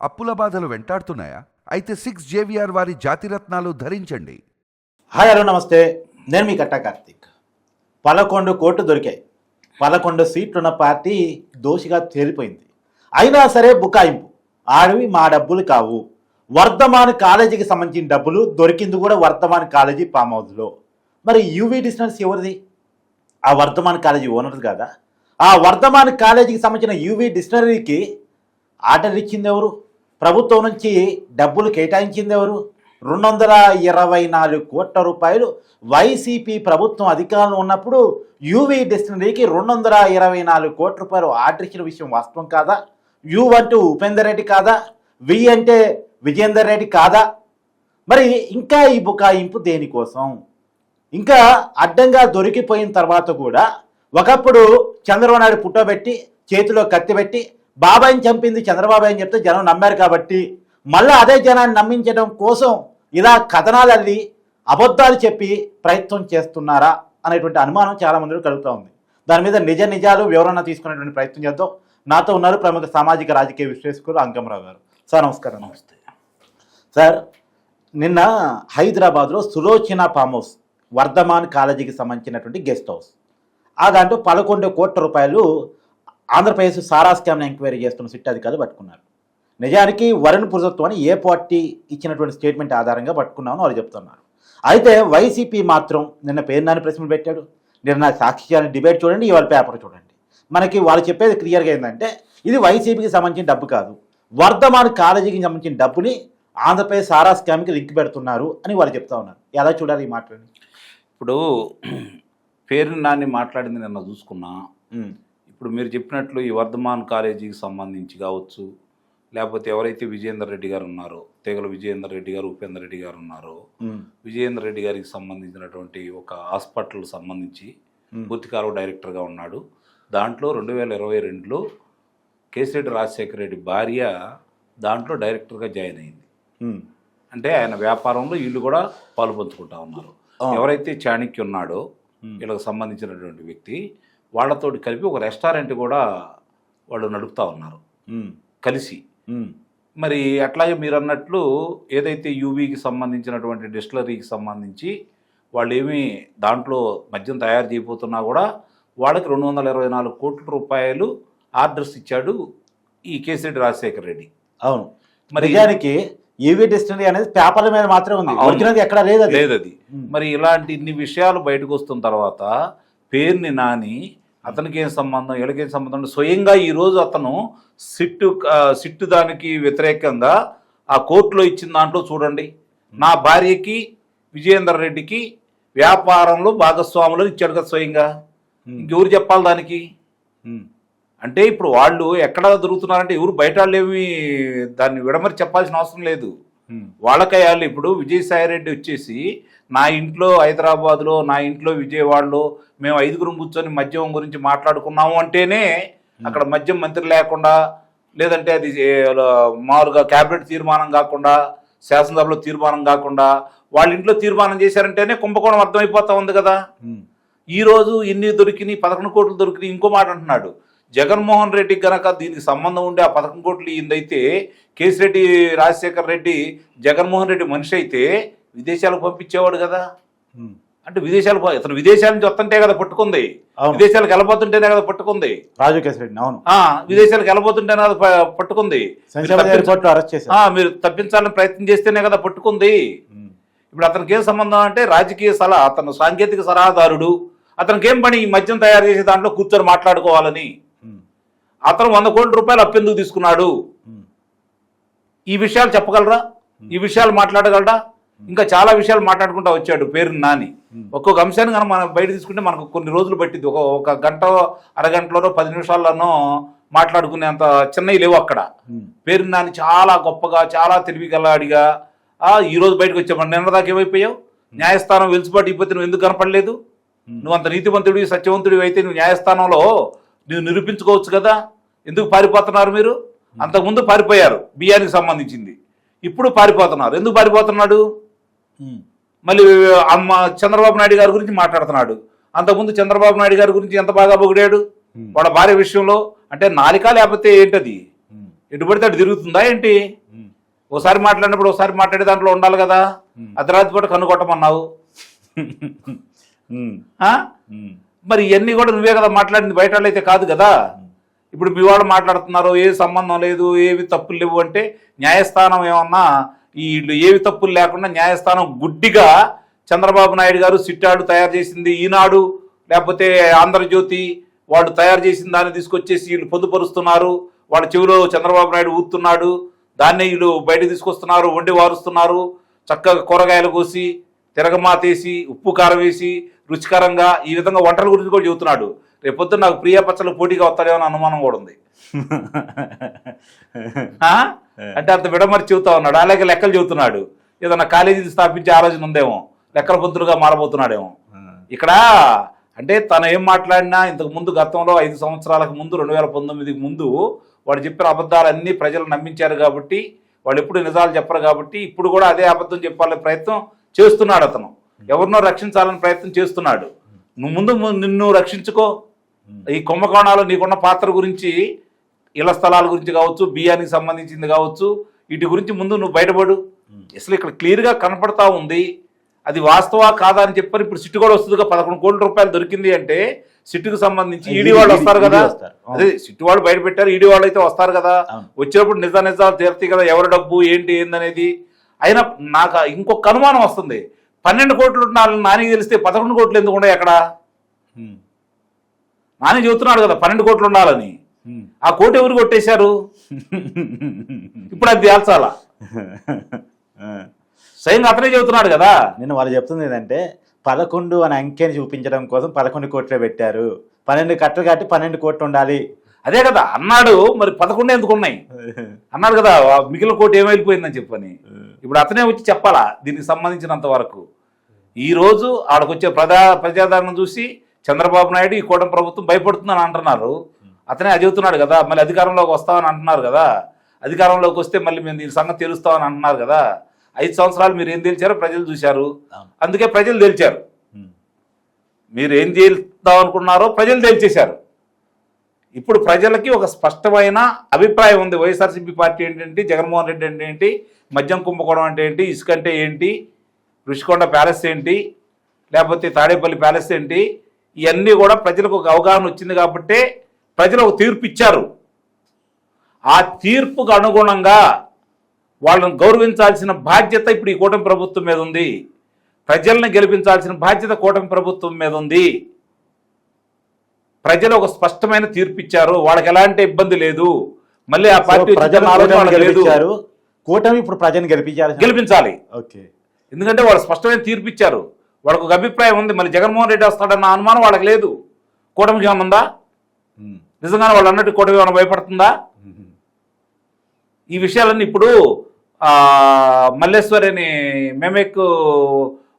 అప్పుల బాధలు వెంటాడుతున్నాయా? అయితే సిక్స్ జేవిఆర్ వారి జాతిరత్నాలు ధరించండి. హాయ్ హలో నమస్తే. నేను మీ కట్టా కార్తీక్. పదకొండు కోట్లు దొరికాయి. పదకొండు సీట్లున్న పార్టీ దోషిగా తేలిపోయింది. అయినా సరే బుకాయింపు. ఆడవి మా డబ్బులు కావు. వర్ధమాన్ కాలేజీకి సంబంధించిన డబ్బులు దొరికింది కూడా వర్ధమాన్ కాలేజీ ఫామ్ హౌస్లో. మరి యూవీ డిస్టెన్స్ ఎవరిది? ఆ వర్ధమాన్ కాలేజీ ఓనర్ కదా? ఆ వర్ధమాన్ కాలేజీకి సంబంధించిన యూవీ డిక్షనరీకి ఆర్డర్ ఇచ్చింది ఎవరు? ప్రభుత్వం నుంచి డబ్బులు కేటాయించింది ఎవరు? రెండు వందల ఇరవై నాలుగు కోట్ల రూపాయలు వైసీపీ ప్రభుత్వం అధికారంలో ఉన్నప్పుడు యూవీ డిక్షనరీకి రెండు వందల ఇరవై నాలుగు కోట్ల రూపాయలు ఆర్డర్ ఇచ్చిన విషయం వాస్తవం కాదా? యు అంటూ ఉపేందర్ రెడ్డి కాదా? వి అంటే విజేందర్ రెడ్డి కాదా? మరి ఇంకా ఈ బుకాయింపు దేనికోసం? ఇంకా అడ్డంగా దొరికిపోయిన తర్వాత కూడా ఒకప్పుడు చంద్రబాబు నాయుడు పుట్టబెట్టి చేతిలో కత్తిపెట్టి బాబాయిని చంపింది చంద్రబాబు అని చెప్తే జనం నమ్మారు కాబట్టి మళ్ళీ అదే జనాన్ని నమ్మించడం కోసం ఇలా కథనాలు అల్లి అబద్ధాలు చెప్పి ప్రయత్నం చేస్తున్నారా అనేటువంటి అనుమానం చాలా మందిలో కలుగుతూ ఉంది. దాని మీద నిజ నిజాలు వివరణ తీసుకునేటువంటి ప్రయత్నం చేద్దాం. నాతో ఉన్నారు ప్రముఖ సామాజిక రాజకీయ విశ్లేషకులు అంకమరావు గారు. సార్ నమస్కారం. నమస్తే. సార్ నిన్న హైదరాబాద్లో సులోచన ఫామ్ హౌస్ వర్ధమాన్ కాలేజీకి సంబంధించినటువంటి గెస్ట్ హౌస్. ఆ దాంట్లో పదకొండు కోట్ల రూపాయలు ఆంధ్రప్రదేశ్ సారా స్కామ్ ఎంక్వైరీ చేస్తున్న సిట్ అధికారులు పట్టుకున్నారు. నిజానికి వరుణ్ పురుషత్వం అని ఏ పార్టీ ఇచ్చినటువంటి స్టేట్మెంట్ ఆధారంగా పట్టుకున్నామని వాళ్ళు చెప్తున్నారు. అయితే వైసీపీ మాత్రం నిన్న పేరు నాని ప్రశ్నలు పెట్టాడు. నిన్న సాక్షి డిబేట్ చూడండి ఇవాళ పేపర్ చూడండి. మనకి వాళ్ళు చెప్పేది క్లియర్గా ఏంటంటే ఇది వైసీపీకి సంబంధించిన డబ్బు కాదు. వర్ధమాన్ కాలేజీకి సంబంధించిన డబ్బుని ఆంధ్రప్రదేశ్ సారా స్కామ్కి లింక్ పెడుతున్నారు అని వాళ్ళు చెప్తా ఉన్నారు. ఎలా చూడాలి ఈ మాటలని? ఇప్పుడు పేరు నాని మాట్లాడింది నిన్న చూసుకున్నా. ఇప్పుడు మీరు చెప్పినట్లు ఈ వర్ధమాన్ కాలేజీకి సంబంధించి కావచ్చు లేకపోతే ఎవరైతే విజయేందర్ రెడ్డి గారు ఉన్నారో తెగల విజయేందర్ రెడ్డి గారు ఉపేందర్ రెడ్డి గారు ఉన్నారో విజయేందర్ రెడ్డి గారికి సంబంధించినటువంటి ఒక హాస్పిటల్ సంబంధించి పూర్తికారు డైరెక్టర్గా ఉన్నాడు. దాంట్లో రెండు వేల ఇరవై రెండులో కేసిరెడ్డి రాజశేఖర రెడ్డి భార్య దాంట్లో డైరెక్టర్గా జాయిన్ అయింది. అంటే ఆయన వ్యాపారంలో వీళ్ళు కూడా పాలు పంచుకుంటా ఉన్నారు. ఎవరైతే చాణక్య ఉన్నాడో వీళ్ళకి సంబంధించినటువంటి వ్యక్తి వాళ్ళతోటి కలిపి ఒక రెస్టారెంట్ కూడా వాళ్ళు నడుపుతా ఉన్నారు. కలిసి. మరి అట్లాగే మీరు అన్నట్లు ఏదైతే యూవీకి సంబంధించినటువంటి డిస్టిలరీకి సంబంధించి వాళ్ళు ఏమి దాంట్లో మద్యం తయారు చేయబోతున్నా కూడా వాళ్ళకి రెండు వందల ఇరవై నాలుగు కోట్ల రూపాయలు ఆర్డర్స్ ఇచ్చాడు ఈ కేసిరెడ్డి రాజశేఖర రెడ్డి. అవును. మరి నిజానికి ఈవీ డిస్టరీ అనేది పేపర్ల మీద మాత్రమే ఉంది. ఒరిజినల్ ఎక్కడ లేదు అది లేదు అది. మరి ఇలాంటి ఇన్ని విషయాలు బయటకు వస్తున్న తర్వాత పేరుని నాని అతనికి ఏం సంబంధం వీళ్ళకేం సంబంధం స్వయంగా ఈరోజు అతను సిట్టు సిట్టు దానికి వ్యతిరేకంగా ఆ కోర్టులో ఇచ్చిన దాంట్లో చూడండి నా భార్యకి విజయేందర్ రెడ్డికి వ్యాపారంలో భాగస్వాములు ఇచ్చాడు కదా స్వయంగా. ఇంకెవరు చెప్పాలి దానికి. అంటే ఇప్పుడు వాళ్ళు ఎక్కడ దొరుకుతున్నారంటే ఎవరు బయట వాళ్ళు దాన్ని విడమరి చెప్పాల్సిన అవసరం లేదు ఉమ్. వాళ్ళకయ్యాలి ఇప్పుడు విజయసాయి రెడ్డి వచ్చేసి నా ఇంట్లో హైదరాబాద్లో నా ఇంట్లో విజయవాడలో మేము ఐదుగురం కూర్చొని మద్యం గురించి మాట్లాడుకున్నాము అంటేనే అక్కడ మద్యం మంత్రి లేకుండా లేదంటే అది మామూలుగా క్యాబినెట్ తీర్మానం కాకుండా శాసనసభలో తీర్మానం కాకుండా వాళ్ళ ఇంట్లో తీర్మానం చేశారంటేనే కుంభకోణం అర్థమైపోతా ఉంది కదా. ఉమ్. ఈ రోజు ఇన్ని దొరికినాయి పదకొండు కోట్లు దొరికినాయి ఇంకో మాట అంటున్నాడు. జగన్మోహన్ రెడ్డి గనక దీనికి సంబంధం ఉండే ఆ పదకొండు కోట్లు ఇందైతే కేసిరెడ్డి రాజశేఖర్ రెడ్డి జగన్మోహన్ రెడ్డి మనిషి అయితే విదేశాలకు పంపించేవాడు కదా. అంటే విదేశాలు ఇతను విదేశాల నుంచి వస్తుంటే కదా పట్టుకుంది. విదేశాలకు వెళ్ళబోతుంటేనే కదా పట్టుకుంది. రాజు కేసరెడ్డి అవును. విదేశాలకు వెళ్ళబోతుంటేనే కదా పట్టుకుంది. మీరు తప్పించాలని ప్రయత్నం చేస్తేనే కదా పట్టుకుంది. ఇప్పుడు అతనికి ఏం సంబంధం అంటే రాజకీయ సలహా అతను సాంకేతిక సలహాదారుడు. అతనికి ఏం పని ఈ మద్యం తయారు చేసే దాంట్లో కూర్చొని మాట్లాడుకోవాలని. అతను వంద కోట్ల రూపాయలు అప్పెందుకు తీసుకున్నాడు. ఈ విషయాలు చెప్పగలరా? ఈ విషయాలు మాట్లాడగలరా ఇంకా చాలా విషయాలు మాట్లాడుకుంటా వచ్చాడు పేరు నాని. ఒక్కొక్క అంశాన్ని కనుక మనం బయట తీసుకుంటే మనకు కొన్ని రోజులు పట్టింది ఒక ఒక గంట అరగంటలోనో పది నిమిషాల్లోనో మాట్లాడుకునేంత చిన్నవి లేవు అక్కడ. పేరు నాని చాలా గొప్పగా చాలా తెలివిగలాడిగా ఆ, ఈ రోజు బయటకు వచ్చామని నిన్న దాకా ఏమైపోయావు? న్యాయస్థానం వెలుసుబాటు అయిపోతే నువ్వు ఎందుకు కనపడలేదు? నువ్వు అంత నీతివంతుడివి సత్యవంతుడివి అయితే నువ్వు న్యాయస్థానంలో నువ్వు నిరూపించుకోవచ్చు కదా? ఎందుకు పారిపోతున్నారు మీరు? అంతకుముందు పారిపోయారు బియ్యానికి సంబంధించింది. ఇప్పుడు పారిపోతున్నారు. ఎందుకు పారిపోతున్నాడు. మళ్ళీ అమ్మ చంద్రబాబు నాయుడు గారి గురించి మాట్లాడుతున్నాడు. అంతకుముందు చంద్రబాబు నాయుడు గారి గురించి ఎంత బాగా పొగిడాడు. వాళ్ళ భార్య విషయంలో అంటే నాలిక లేకపోతే ఏంటది. ఎటు పడితే అటు తిరుగుతుందా ఏంటి. ఒకసారి మాట్లాడినప్పుడు ఒకసారి మాట్లాడే దాంట్లో ఉండాలి కదా. అర్ధరాత్రి పూట కనుగొట్టమన్నావు. మరి ఇవన్నీ కూడా నువ్వే కదా మాట్లాడింది బయట వాళ్ళు అయితే కాదు కదా. ఇప్పుడు మీ వాళ్ళు మాట్లాడుతున్నారు ఏ సంబంధం లేదు ఏవి తప్పులు లేవు అంటే న్యాయస్థానం ఏమన్నా వీళ్ళు ఏవి తప్పులు లేకుండా న్యాయస్థానం గుడ్డిగా చంద్రబాబు నాయుడు గారు సిట్టాడు తయారు చేసింది ఈనాడు లేకపోతే ఆంధ్రజ్యోతి వాళ్ళు తయారు చేసిన దాన్ని తీసుకొచ్చేసి వీళ్ళు పొందుపరుస్తున్నారు. వాళ్ళ చెవిలో చంద్రబాబు నాయుడు ఊతున్నాడు దాన్నే వీళ్ళు బయట తీసుకొస్తున్నారు వండి వారుస్తున్నారు. చక్కగా కూరగాయలు కోసి తిరగమాతేసి ఉప్పు కారం వేసి రుచికరంగా ఈ విధంగా వంటల గురించి కూడా చెబుతున్నాడు. రేపొద్దు నాకు ప్రియా పచ్చలు పోటీగా వస్తాడేమో అని అనుమానం కూడా ఉంది? అంటే అంత విడమరి చెబుతా ఉన్నాడు. అలాగే లెక్కలు చెబుతున్నాడు. ఏదన్నా కాలేజీ స్థాపించే ఆలోచన ఉందేమో. లెక్కల పొంతులుగా మారబోతున్నాడేమో. ఇక్కడ అంటే తను ఏం మాట్లాడినా ఇంతకు ముందు గతంలో ఐదు సంవత్సరాలకు ముందు రెండు వేల పంతొమ్మిదికి ముందు వాడు చెప్పిన అబద్ధాలన్నీ ప్రజలు నమ్మించారు కాబట్టి వాళ్ళు ఎప్పుడు నిజాలు చెప్పరు కాబట్టి ఇప్పుడు కూడా అదే అబద్ధం చెప్పాలనే ప్రయత్నం చేస్తున్నాడు అతను. ఎవరినో రక్షించాలని ప్రయత్నం చేస్తున్నాడు. నువ్వు ముందు నిన్ను రక్షించుకో. ఈ కుంభకోణాలు నీకున్న పాత్ర గురించి ఇళ్ళ స్థలాల గురించి కావచ్చు బియ్యానికి సంబంధించింది కావచ్చు వీటి గురించి ముందు నువ్వు బయటపడు. అసలు ఇక్కడ క్లియర్గా కనపడతా ఉంది. అది వాస్తవా కాదా అని చెప్పని ఇప్పుడు సిట్టు కూడా వస్తుందిగా పదకొండు కోట్ల రూపాయలు దొరికింది అంటే సిట్టుకు సంబంధించి ఈడీ వాళ్ళు వస్తారు కదా. అదే సిట్టు వాళ్ళు బయట పెట్టారు ఈడీ వాళ్ళు అయితే వస్తారు కదా. వచ్చినప్పుడు నిజ నిజాలు తీరుతాయి కదా ఎవరి డబ్బు ఏంటి ఏందనేది. అయినా నాకు ఇంకొక అనుమానం వస్తుంది. పన్నెండు కోట్లు నాలుగు నాని తెలిస్తే పదకొండు కోట్లు ఎందుకు ఉన్నాయి అక్కడ? ఉమ్. నాని చెబుతున్నాడు కదా పన్నెండు కోట్లు ఉండాలని. ఆ కోటి ఎవరు కొట్టేశారు? ఇప్పుడు అది తేల్చాలా. స్వయంగా అతనే చెబుతున్నాడు కదా. నేను వాళ్ళు చెప్తుంది ఏంటంటే పదకొండు అనే అంకెని చూపించడం కోసం పదకొండు కోట్లే పెట్టారు. పన్నెండు కట్టలు కట్టి పన్నెండు కోట్లు ఉండాలి. అదే కదా అన్నాడు మరి పదకొండు ఎందుకు ఉన్నాయి? అన్నాడు కదా మిగిలిన కోటి ఏమైపోయిందని చెప్పని. ఇప్పుడు అతనే వచ్చి చెప్పాలా దీనికి సంబంధించినంత వరకు. ఈ రోజు ఆడకొచ్చే ప్రజా ప్రజాదరణ చూసి చంద్రబాబు నాయుడు ఈ కూటమి ప్రభుత్వం భయపడుతుందని అంటున్నారు. అతనే అది చెబుతున్నాడు కదా మళ్ళీ అధికారంలోకి వస్తామని అంటున్నారు కదా. అధికారంలోకి వస్తే మళ్ళీ మేము దీని సంగతి తెలుస్తామని అంటున్నారు కదా. ఐదు సంవత్సరాలు మీరు ఏం తెలిచారో ప్రజలు చూశారు. అందుకే ప్రజలు తెలిచారు. మీరు ఏం చేద్దాం అనుకున్నారో ప్రజలు తెలిచేశారు. ఇప్పుడు ప్రజలకి ఒక స్పష్టమైన అభిప్రాయం ఉంది. వైఎస్ఆర్సీపీ పార్టీ ఏంటంటే జగన్మోహన్ రెడ్డి అంటే ఏంటి మద్యం కుంభకోణం అంటే ఏంటి ఇసుక అంటే ఏంటి రుషికొండ ప్యాలెస్ ఏంటి లేకపోతే తాడేపల్లి ప్యాలెస్ ఏంటి ఇవన్నీ కూడా ప్రజలకు ఒక అవగాహన వచ్చింది కాబట్టే ప్రజలు ఒక తీర్పు ఇచ్చారు. ఆ తీర్పుకు అనుగుణంగా వాళ్ళని గౌరవించాల్సిన బాధ్యత ఇప్పుడు ఈ కూటమి ప్రభుత్వం మీద ఉంది. ప్రజల్ని గెలిపించాల్సిన బాధ్యత కూటమి ప్రభుత్వం మీద ఉంది. ప్రజలు ఒక స్పష్టమైన తీర్పు ఇచ్చారు. వాళ్ళకి ఎలాంటి ఇబ్బంది లేదు. మళ్ళీ ఆ పార్టీ లేదు. కూటమి ఇప్పుడు ప్రజని గెలిపించాలి. గెలిపించాలి. ఓకే. ఎందుకంటే వాళ్ళు స్పష్టమైన తీర్పు ఇచ్చారు. వాళ్ళకు ఒక అభిప్రాయం ఉంది. మళ్ళీ జగన్మోహన్ రెడ్డి వస్తాడన్న అనుమానం వాళ్ళకి లేదు. కూటమికి ఏమైనా ఉందా. నిజంగానే వాళ్ళు అన్నట్టు కూటమి ఏమైనా భయపడుతుందా? ఈ విషయాలన్నీ ఇప్పుడు మల్లేశ్వరి అని మెమెక్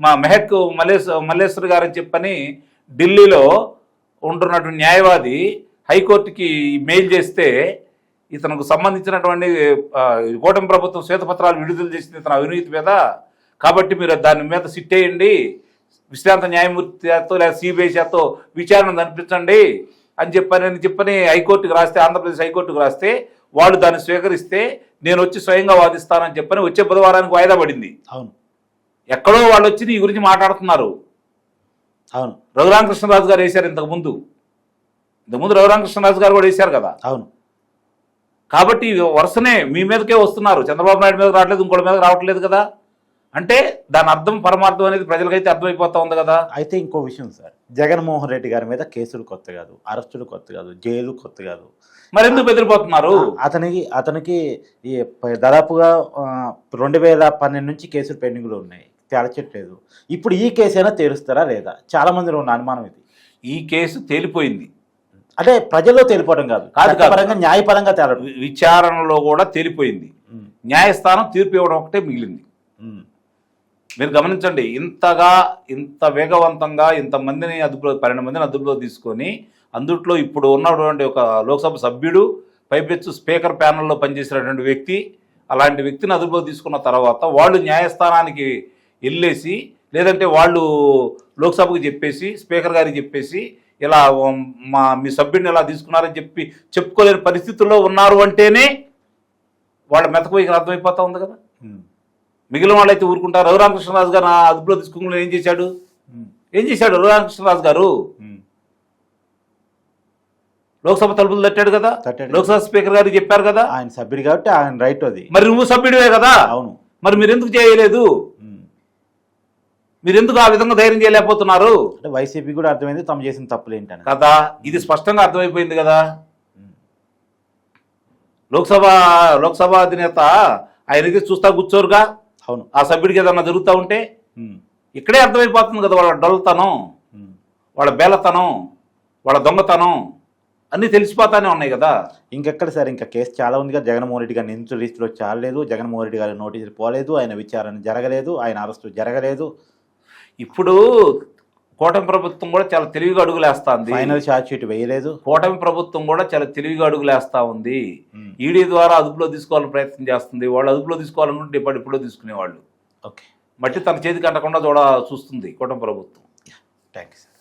మా మెహక్ మల్లేశ్ మల్లేశ్వరి గారని చెప్పని ఢిల్లీలో ఉంటున్నటువంటి న్యాయవాది హైకోర్టుకి మెయిల్ చేస్తే ఇతనికి సంబంధించినటువంటి కూటమి ప్రభుత్వం శ్వేతపత్రాలు విడుదల చేసింది ఇతను అవినీతి మీద. కాబట్టి మీరు దాని మీద సిట్ వేయండి విశ్రాంత న్యాయమూర్తి చేత లేదా సిబిఐ చేతో విచారణ జరిపించండి. అని చెప్పని అని చెప్పని హైకోర్టుకు రాస్తే ఆంధ్రప్రదేశ్ హైకోర్టుకు రాస్తే వాళ్ళు దాన్ని స్వీకరిస్తే నేను వచ్చి స్వయంగా వాదిస్తానని చెప్పని వచ్చే బుధవారానికి వాయిదా పడింది. అవును. ఎక్కడో వాళ్ళు వచ్చి నీ గురించి మాట్లాడుతున్నారు. అవును. రఘురామకృష్ణరాజు గారు వేశారు ఇంతకు ముందు. ఇంతకుముందు రఘురామకృష్ణరాజు గారు కూడా వేశారు కదా. అవును. కాబట్టి వరుసనే మీ మీదకే వస్తున్నారు. చంద్రబాబు నాయుడు మీద రావట్లేదు ఇంకోటి మీద రావట్లేదు కదా. అంటే దాని అర్థం పరమార్థం అనేది ప్రజలకైతే అర్థమైపోతా ఉంది కదా. అయితే ఇంకో విషయం సార్. జగన్మోహన్ రెడ్డి గారి మీద కేసులు కొత్త కాదు అరెస్టులు కొత్త కాదు జైలు కొత్త కాదు. మరి ఎందుకు బెదిరిపోతున్నారు అతనికి అతనికి ఈ దాదాపుగా రెండు వేల పన్నెండు నుంచి కేసులు పెండింగ్లో ఉన్నాయి. తేల్చట్లేదు. ఇప్పుడు ఈ కేసు అయినా తేలుస్తారా లేదా? చాలా మందిలో ఉన్న అనుమానం ఇది. ఈ కేసు తేలిపోయింది. అంటే ప్రజల్లో తేలిపోవడం కాదు. కాదు, కాదు. పరంగా న్యాయపరంగా తేలడం. విచారణలో కూడా తేలిపోయింది. న్యాయస్థానం తీర్పు ఇవ్వడం ఒకటే మిగిలింది. మీరు గమనించండి ఇంతగా ఇంత వేగవంతంగా ఇంతమందిని అదుపులో పన్నెండు మందిని అదుపులో తీసుకొని అందుట్లో ఇప్పుడు ఉన్నటువంటి ఒక లోక్సభ సభ్యుడు పైపెచ్చు స్పీకర్ ప్యానెల్లో పనిచేసినటువంటి వ్యక్తి అలాంటి వ్యక్తిని అదుపులో తీసుకున్న తర్వాత వాళ్ళు న్యాయస్థానానికి వెళ్ళేసి లేదంటే వాళ్ళు లోక్సభకు చెప్పేసి స్పీకర్ గారికి చెప్పేసి ఇలా మా మీ సభ్యుడిని ఇలా తీసుకున్నారని చెప్పి చెప్పుకోలేని పరిస్థితుల్లో ఉన్నారు అంటేనే వాళ్ళ మెతకపోయి అర్థమైపోతూ ఉంది కదా? మిగిలిన వాళ్ళైతే ఊరుకుంటారు. రఘురామకృష్ణరాజు గారు ఆ అదుపులో తీసుకుని ఏం చేశాడు? ఏం చేశాడు రఘురామకృష్ణరాజు గారు. లోక్సభ తలుపులు తట్టాడు కదా. లోక్సభ స్పీకర్ గారికి చెప్పారు కదా? ఆయన సభ్యుడు కాబట్టి ఆయన రైట్ అది. మరి నువ్వు సభ్యుడివే కదా? అవును. మరి మీరు ఎందుకు చేయలేదు? ఉమ్. మీరు ఎందుకు ఆ విధంగా ధైర్యం చేయలేకపోతున్నారు? అంటే వైసీపీ కూడా అర్థమైంది తమ చేసిన తప్పులు ఏంటని కదా ఇది స్పష్టంగా అర్థమైపోయింది కదా. లోక్సభ లోక్సభ అధినేత ఆయనకి చూస్తా కూర్చోరుగా? అవును. ఆ సభ్యుడికి ఏదన్నా జరుగుతూ ఉంటే ఇక్కడే అర్థమైపోతుంది కదా వాళ్ళ డొల్లతనం. వాళ్ళ బేలతనం వాళ్ళ దొంగతనం అన్నీ తెలిసిపోతానే ఉన్నాయి కదా. ఇంకెక్కడ సార్ ఇంకా కేసు చాలా ఉంది కదా. జగన్మోహన్ రెడ్డి గారి నిందితుల లిస్టులో చాలలేదు? జగన్మోహన్ రెడ్డి గారి నోటీసులు పోలేదు. ఆయన విచారణ జరగలేదు. ఆయన అరెస్టు జరగలేదు. ఇప్పుడు కూటమి ప్రభుత్వం కూడా చాలా తెలివిగా అడుగులేస్తాంది. ఫైనల్ షీట్ వేయలేదు. కూటమి ప్రభుత్వం కూడా చాలా తెలివిగా అడుగులేస్తా ఉంది. ఉమ్. ఈడీ ద్వారా అదుపులో తీసుకోవాలని ప్రయత్నం చేస్తుంది. వాళ్ళు అదుపులో తీసుకోవాలనుకుంటే ఇప్పటి ఇప్పుడు తీసుకునేవాళ్ళు. ఓకే మట్టి తన చేతికి అంటకుండా చూడ చూస్తుంది కూటమి ప్రభుత్వం. Thank you sir